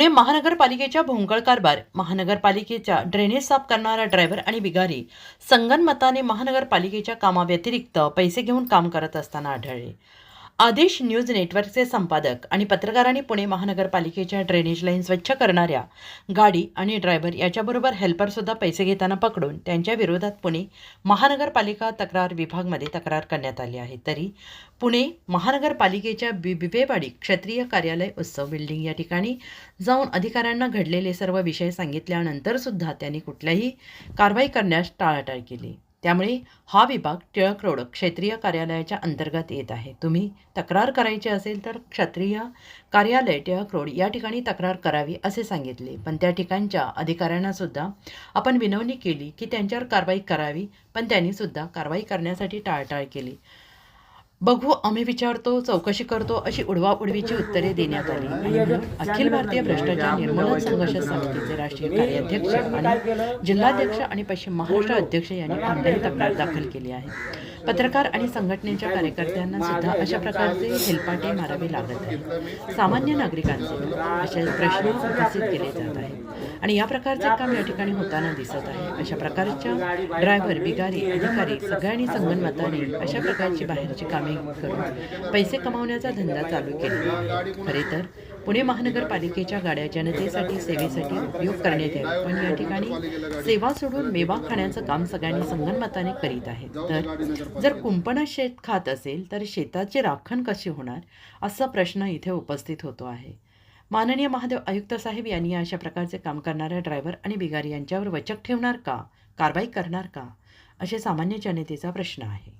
पुणे महानगरपालिकेच्या भोंगळ कारभार महानगरपालिकेच्या ड्रेनेज साफ करणारा ड्रायव्हर आणि बिगारी संगनमताने महानगरपालिकेच्या कामाव्यतिरिक्त पैसे घेऊन काम करत असताना आढळले. आदेश न्यूज नेटवर्कचे संपादक आणि पत्रकारांनी पुणे महानगरपालिकेच्या ड्रेनेज लाईन स्वच्छ करणाऱ्या गाडी आणि ड्रायव्हर याच्याबरोबर हेल्परसुद्धा पैसे घेताना पकडून त्यांच्या विरोधात पुणे महानगरपालिका तक्रार विभागमध्ये तक्रार करण्यात आली आहे. तरी पुणे महानगरपालिकेच्या बि बिबेवाडी क्षत्रिय कार्यालय उत्सव बिल्डिंग या ठिकाणी जाऊन अधिकाऱ्यांना घडलेले सर्व विषय सांगितल्यानंतरसुद्धा त्यांनी कुठल्याही कारवाई करण्यास टाळाटाळ केली. त्यामुळे हा विभाग टिळक रोड क्षेत्रीय कार्यालयाच्या अंतर्गत येत आहे. तुम्ही तक्रार करायची असेल तर क्षत्रिय कार्यालय टिळक रोड या ठिकाणी तक्रार करावी असे सांगितले. पण त्या ठिकाणच्या अधिकाऱ्यांना सुद्धा आपण विनवणी केली की त्यांच्यावर कारवाई करावी पण त्यांनी सुद्धा कारवाई करण्यासाठी टाळटाळ केली. बघू आम्ही विचारतो चौकशी करतो अशी उडवाउडवीची उत्तरे देण्यात आली. आणि अखिल भारतीय भ्रष्टाचार निर्मूलन संघर्ष समितीचे राष्ट्रीय कार्याध्यक्ष आणि जिल्हाध्यक्ष आणि पश्चिम महाराष्ट्र अध्यक्ष यांनी ऑनलाईन तक्रार दाखल केली आहे. पत्रकार आणि संघटनेच्या कार्यकर्त्यांना सुद्धा अशा प्रकारचे हेलपाटे मारावे लागत आहे सामान्य नागरिकांचे असे प्रश्न उपस्थित केले जात आहेत. आणि या प्रकारचे काम या ठिकाणी होताना दिसत आहे. अशा प्रकारच्या ड्रायव्हर बिगारी अधिकारी सगळ्यांनी संगनमताने अशा प्रकारची बाहेरची कामे करून पैसे कमावण्याचा धंदा चालू केला. खरे तर पुणे महानगरपालिकेच्या गाड्या जनतेसाठी सेवेसाठी उपयोग करण्यात यावे. पण या ठिकाणी सेवा सोडून मेवा खाण्याचं काम सगळ्यांनी संगनमताने करीत आहेत. तर जर कुंपणा शेत खात असेल तर शेताची राखण कशी होणार असा प्रश्न इथे उपस्थित होतो आहे. माननीय महादेव आयुक्त साहेब यांनी अशा प्रकारचे काम करणाऱ्या ड्रायव्हर आणि बिगारी यांच्यावर वचक ठेवणार का? कारवाई करणार का? असे सामान्य जनतेचा प्रश्न आहे.